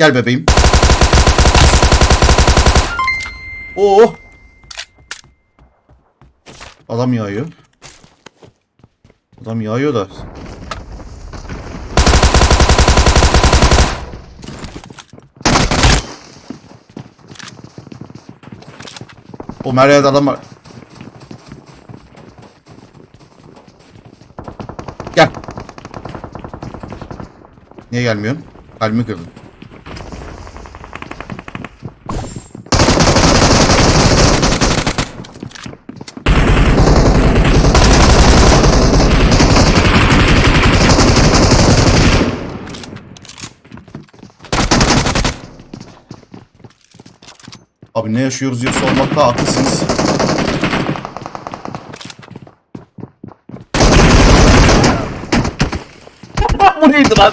Gel bebeğim. Oo. Adam yağıyor. Adam yağıyor da. O her yerde adam var. Gel. Niye gelmiyorsun? Kalbimi kırdın. Abi ne yaşıyoruz diye sormakta haklısınız. Bu neydi lan?